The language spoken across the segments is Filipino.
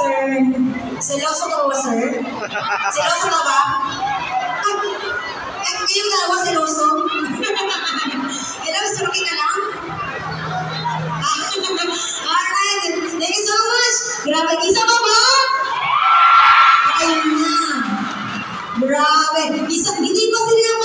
Sir, seloso ka ba, sir? Seloso ka ba? At yung dalawa seloso. Hello, sir, okay ka lang? Alright, thank you so much. Grabe, isa pa ba? Ayun na. Grabe, isa, hindi pa sila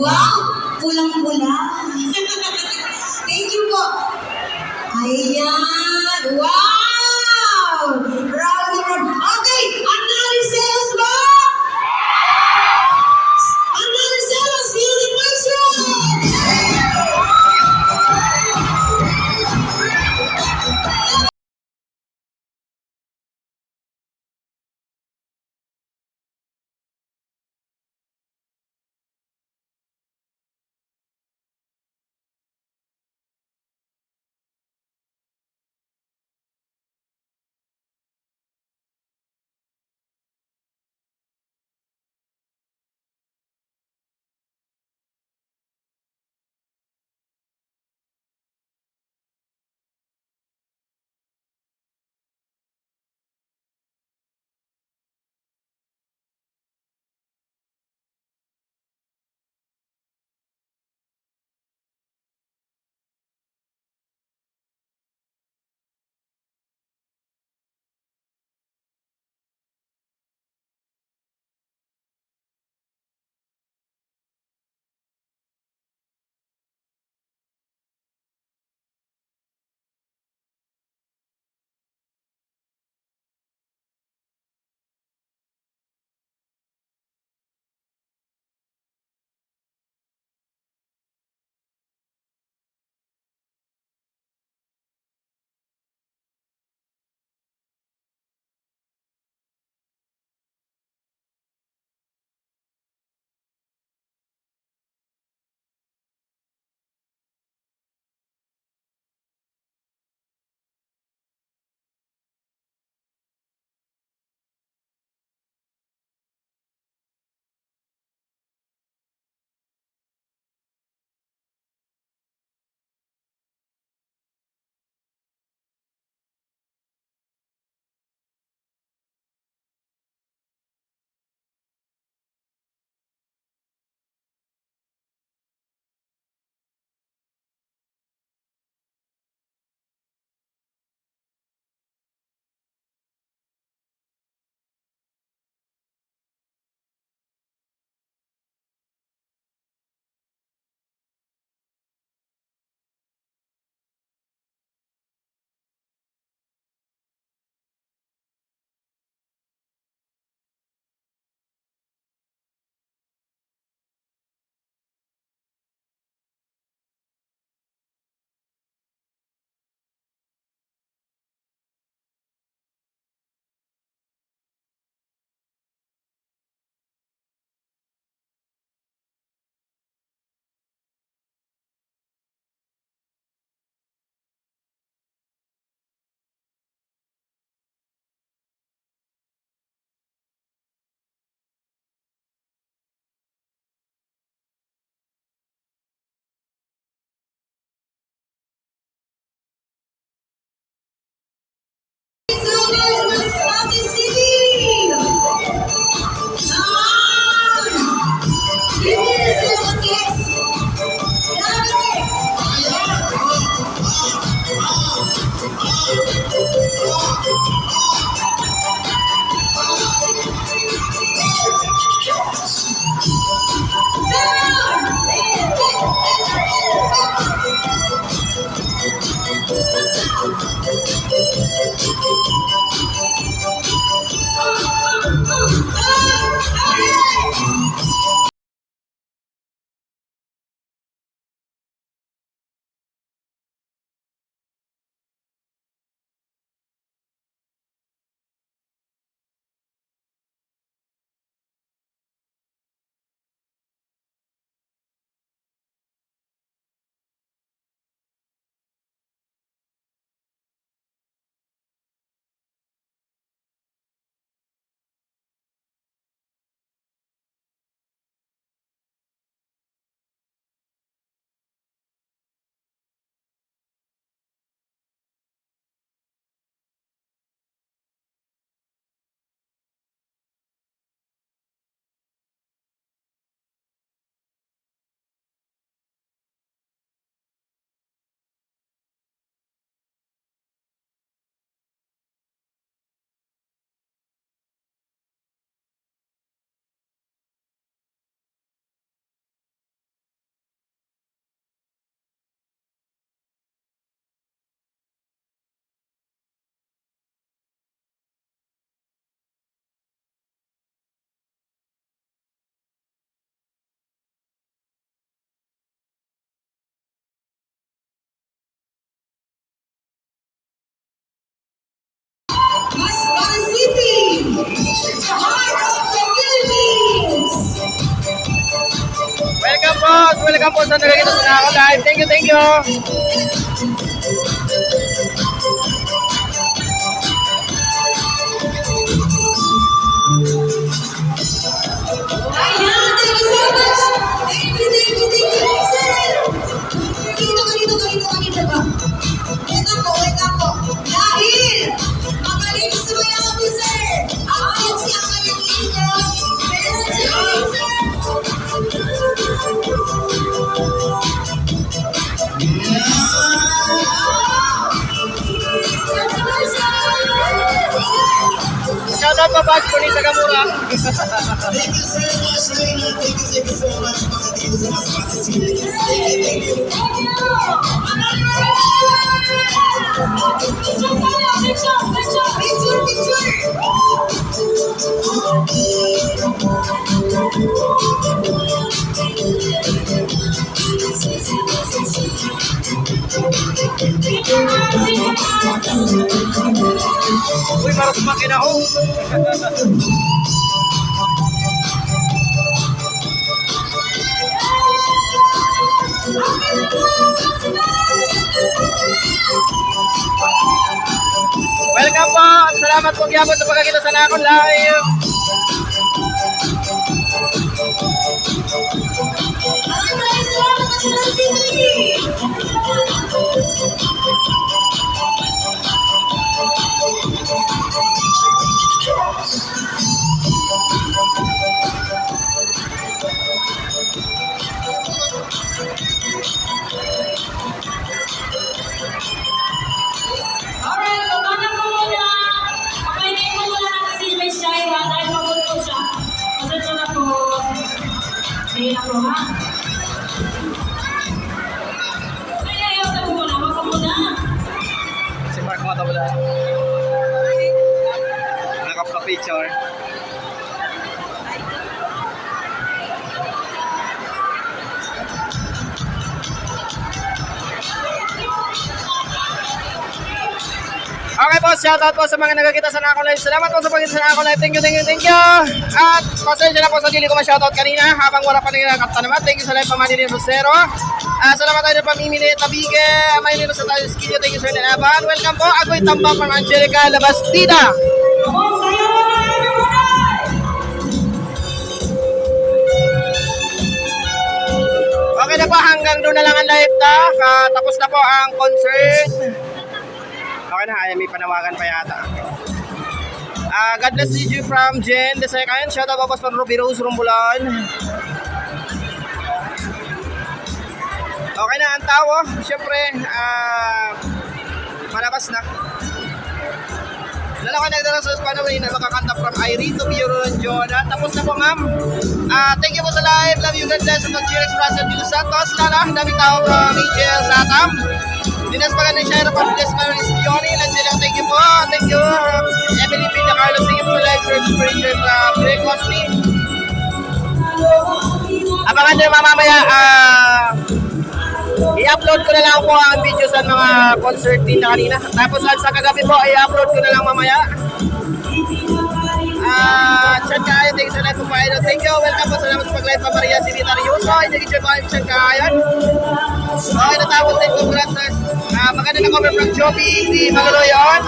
Wow! Kulang-kulang. Thank you po. Ayan. Welcome po sa nagkakita sa ako live. Thank you, thank you. Shout out pa boss Puni Sagamura. Thank you so much, Reyna. Thank you, thank you so much. Sa mas makasili. Thank you, thank you. Picture, picture. Uy, para sa makina ko. Welcome po. at Salamat po gyapon sa pagkakita sa nakon live. Nakapka-picture. Okay po, shoutout po sa mga nagkakita sa Nako Live. Salamat po sa pagkita sa Nako Live. Thank you, thank you, thank you. At pasensya na po sa dili ko ma-shoutout kanina habang wala pa nila naman. Thank you sa live pamani ni Rosero. Ah, salamat tayo ng pamimili Tabige. May nilo sa tayo skill. Thank you sir Nanaban. Welcome po. Ako'y tambang from Angelica Labastida. Okay na po, hanggang doon na lang ang live ta. Ah, tapos na po ang concert. Okay na, ay, may panawagan pa yata. Ah, God bless you from Jen the second. Shout out po from Ruby Rose Rumbulan. Na ang tawo. Siyempre, ah, malabas na. Lalo ka nagdala sa Spanaway na makakanta from Irene to Biro ng Jonah. Tapos na po, ma'am. Ah, thank you po sa live. Love you, God bless. At Cheers, Russell Dilo Santos. Lala, daming tao from Angel Satam. Dinas pa ng Shaira Pampilas Maris Pioni. Nandiyan thank you po. Thank you. Emily Villa Carlos, thank you po sa live. Search for Angel from Greg Cosme. Abangan nyo mamamaya. Ah, I-upload ko na lang po ang video sa mga concert din na kanina. Tapos sa kagabi po, i-upload ko na lang mamaya. Ah, chat kaayan, thank you sa live po kayo. Thank you, welcome po. Salamat sa pag-live pa Maria Sinita Rioso. Hindi ko siya kayo, chat kaayan. Okay, natapos din ko. Congrats. Ah, maganda na cover from Joby, di Magaloyon.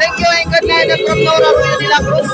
Thank you and good night from Nora Ruyo de la Cruz.